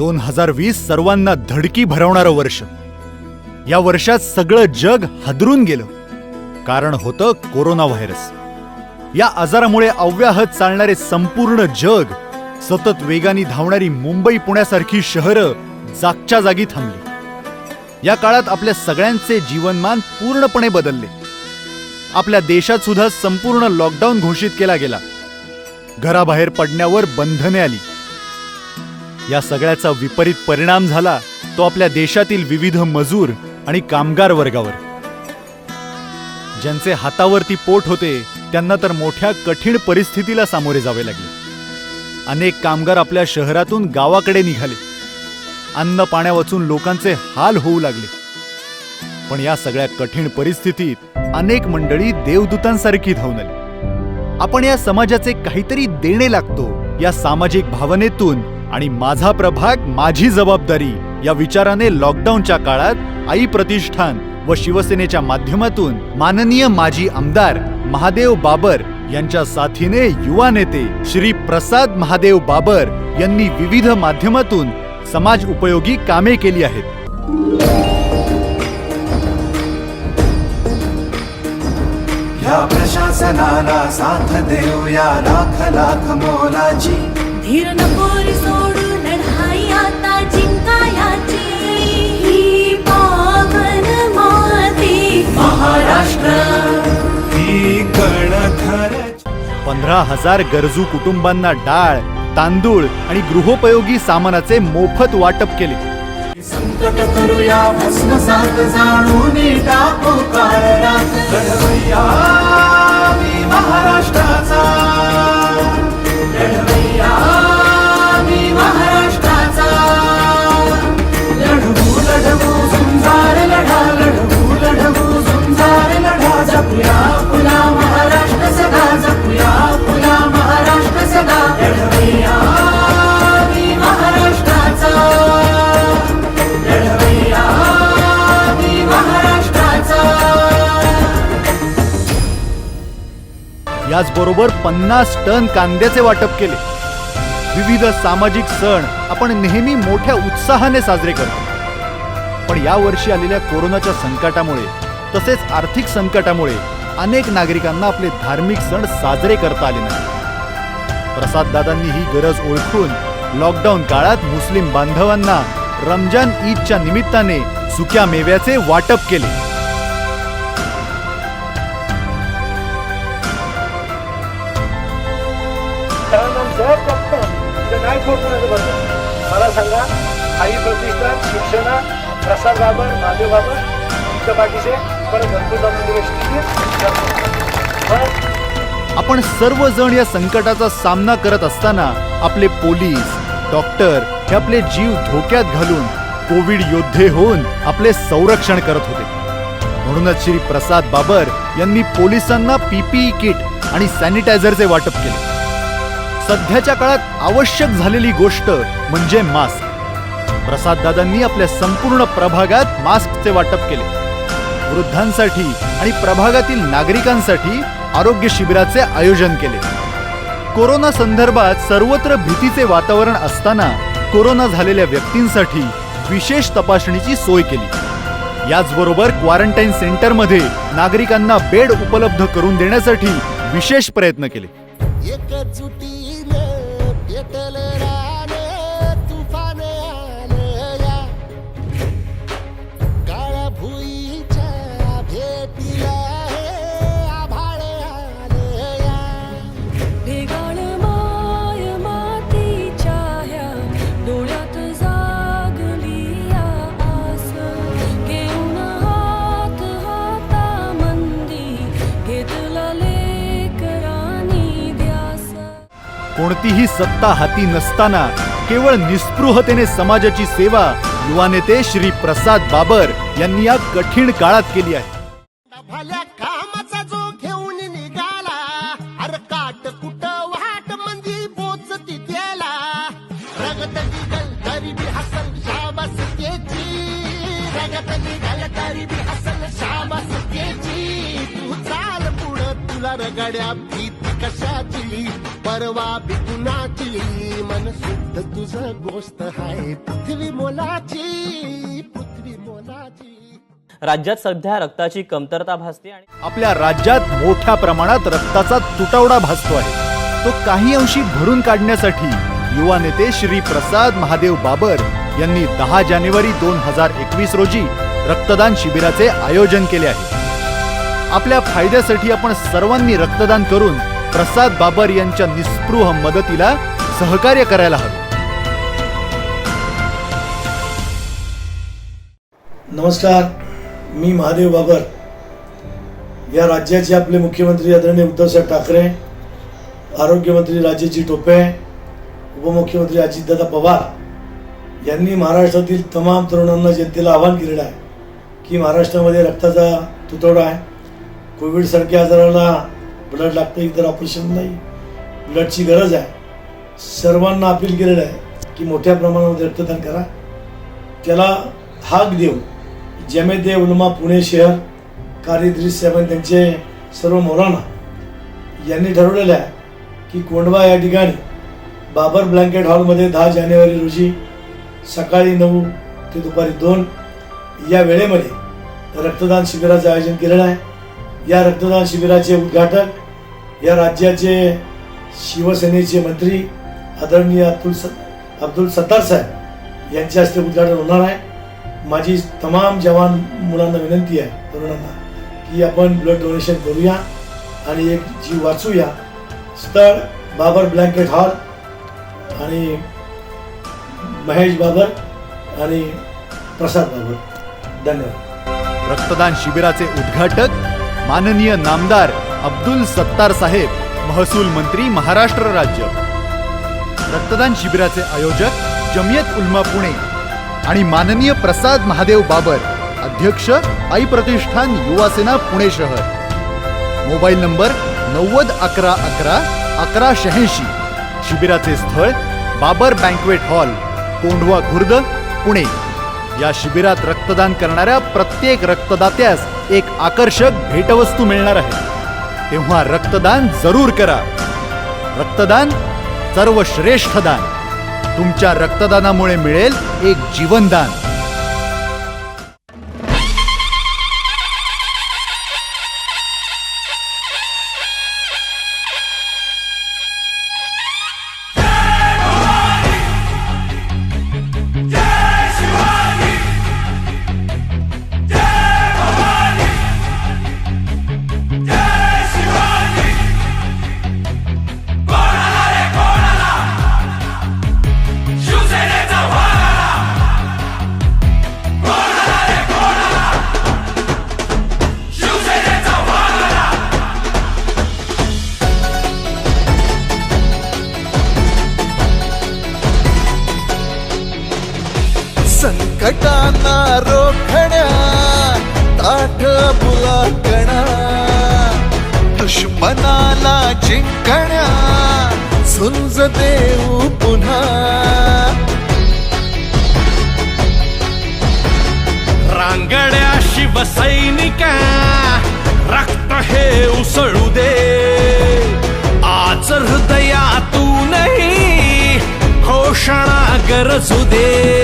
दोन हजार वीस सर्वांना धडकी भरवणारं वर्ष. या वर्षात सगळं जग हादरून गेलं. कारण होतं कोरोना व्हायरस. या आजारामुळे अव्याहत चालणारे संपूर्ण जग सतत वेगाने धावणारी मुंबई पुण्यासारखी शहरं जागच्या जागी थांबली. या काळात आपल्या सगळ्यांचे जीवनमान पूर्णपणे बदलले. आपल्या देशात सुद्धा संपूर्ण लॉकडाऊन घोषित केला गेला. घराबाहेर पडण्यावर बंधने आली. या सगळ्याचा विपरीत परिणाम झाला तो आपल्या देशातील विविध मजूर आणि कामगार वर्गावर. ज्यांचे हातावरती पोट होते त्यांना तर मोठ्या कठीण परिस्थितीला सामोरे जावे लागले. अनेक कामगार आपल्या शहरातून गावाकडे निघाले. अन्न पाण्या वाचून लोकांचे हाल होऊ लागले. पण या सगळ्या कठीण परिस्थितीत अनेक मंडळी देवदूतांसारखी धावून आली. आपण या समाजाचे काहीतरी देणे लागतो या सामाजिक भावनेतून आणि माझा प्रभाग माझी जबाबदारी या विचाराने लॉकडाऊनच्या काळात आई प्रतिष्ठान व शिवसेनेच्या माध्यमातून माननीय माजी आमदार महादेव बाबर यांच्या साथीने युवा नेते श्री प्रसाद महादेव बाबर यांनी विविध माध्यमातून समाज उपयोगी कामे केली आहेत. या प्रशासनाला साथ देऊया लाख लाख मोलाची. धीर नकोरी पंधरा हजार गरजू कुटुंबांना डाळ तांदूळ आणि गृहोपयोगी सामानाचे मोफत वाटप केले. संकट करूया भस्मसात जाणून टाकू मी महाराष्ट्राचा. याचबरोबर पन्नास टन कांद्याचे वाटप केले. विविध सामाजिक सण आपण नेहमी मोठ्या उत्साहाने साजरे करतो. पण यावर्षी आलेल्या कोरोनाच्या संकटामुळे तसेच आर्थिक संकटामुळे अनेक नागरिकांना आपले धार्मिक सण साजरे करता आले नाही. प्रसाददादांनी ही गरज ओळखून लॉकडाऊन काळात मुस्लिम बांधवांना रमजान ईदच्या निमित्ताने सुक्या मेव्याचे वाटप केले. मला सांगा आई प्रतिष्ठान शिक्षण प्रसाद बाबर महादेव बाबर तुमच्या पाठीचे परत भरपूर आपण सर्वजण या संकटाचा सामना करत असताना आपले पोलीस डॉक्टर हे आपले जीव धोक्यात घालून कोविड योद्धे होऊन आपले संरक्षण करत होते. म्हणूनच श्री प्रसाद बाबर यांनी पोलिसांना पीपीई किट आणि सॅनिटायझरचे वाटप केले. सध्याच्या काळात आवश्यक झालेली गोष्ट म्हणजे मास्क. प्रसाद दादांनी आपल्या संपूर्ण प्रभागात मास्कचे वाटप केले. वृद्धांसाठी आणि प्रभागातील नागरिकांसाठी आरोग्य शिबिराचे आयोजन केले. कोरोना संदर्भात सर्वत्र भीतीचे वातावरण असताना कोरोना झालेल्या व्यक्तींसाठी विशेष तपासणीची सोय केली. याचबरोबर क्वारंटाईन सेंटरमध्ये नागरिकांना बेड उपलब्ध करून देण्यासाठी विशेष प्रयत्न केले. कोणतीही सत्ता हाती नसताना केवळ निस्पृहतेने समाजाची सेवा युवा नेते श्री प्रसाद बाबर यांनी या कठीण काळात केली आहे. भल्या कामाचा जो घेऊन निघाला अरे काट कुट वाट मंदी बोच तिथेला रगत निघल तरी बी हसल शाबास त्याची. रगत निघल तरी बी हसल शाबास त्याची. तू चाल पुढं तुला रगड्या भीती कशाची? परवा बिकुणाची मन शुद्ध तुझ गोष्ट आहे पृथ्वी मोलाची पृथ्वी मोलाची. राज्यात सध्या रक्ताची कमतरता भासते आणि आपल्या राज्यात मोठ्या प्रमाणात रक्ताचा तुटवडा भासतो आहे. तो काही अंशी भरून काढण्यासाठी युवा नेते श्री प्रसाद महादेव बाबर यांनी दहा जानेवारी दोन हजार एकवीस रोजी रक्तदान शिबिराचे आयोजन केले आहे. आपल्या फायद्यासाठी आपण सर्वांनी रक्तदान करून प्रसाद बाबर यांच्या निस्पृह मदतीला सहकार्य करायला हवे. नमस्कार मी महादेव बाबर. या राज्याचे आपले मुख्यमंत्री आदरणीय उद्धवसाहेब ठाकरे आरोग्यमंत्री राजेजी टोपे उपमुख्यमंत्री अजितदादा पवार यांनी महाराष्ट्रातील तमाम तरुणांना जनतेला आवाहन केलेलं आहे की महाराष्ट्रामध्ये रक्ताचा तुटवडा आहे. कोविडसारख्या आजाराला ब्लड लागतं इतर ऑपरेशन नाही. ब्लडची गरज आहे. सर्वांना अपील केलेलं आहे की मोठ्या प्रमाणामध्ये रक्तदान करा. त्याला हाक देऊन जमेदे उलमा पुणे शहर कारिद्री सेवन त्यांचे सर्व मौलाना यांनी ठरवलेलं आहे की कोंडवा या ठिकाणी बाबर ब्लँकेट हॉलमध्ये दहा जानेवारी रोजी सकाळी नऊ ते दुपारी दोन या वेळेमध्ये रक्तदान शिबिराचं आयोजन केलेलं आहे. या रक्तदान शिबिराचे उद्घाटक या राज्याचे शिवसेनेचे मंत्री आदरणीय अब्दुल स अब्दुल सत्तार साहेब यांच्या हस्ते उद्घाटन होणार आहे. माझी तमाम जवान मुलांना विनंती आहे तरुणांना की आपण ब्लड डोनेशन करूया आणि एक जीव वाचूया. स्थळ बाबर ब्लँकेट हॉल आणि महेश बाबर आणि प्रसाद बाबर. धन्यवाद. रक्तदान शिबिराचे उद्घाटक माननीय नामदार अब्दुल सत्तार साहेब महसूल मंत्री महाराष्ट्र राज्य. रक्तदान शिबिराचे आयोजक जमियत उल्मा पुणे आणि माननीय प्रसाद महादेव बाबर अध्यक्ष आई प्रतिष्ठान युवा सेना पुणे शहर. मोबाईल नंबर नव्वद अकरा अकरा अकरा शहाऐंशी. शिबिराचे स्थळ बाबर बँकवेट हॉल कोंढवा खुर्द पुणे. या शिबिरात रक्तदान करणाऱ्या प्रत्येक रक्तदात्यास एक आकर्षक भेटवस्तू मिळणार आहे. तेव्हा रक्तदान जरूर करा. रक्तदान सर्वश्रेष्ठ दान. तुमच्या रक्तदानामुळे मिळेल एक जीवनदान. दुश्मनाला जिंकण्या झुंज देऊ पुन्हा. रांगड्या शिवसैनिका रक्त हे उसळू दे. आज हृदयातूनही घोषणा गरजू दे.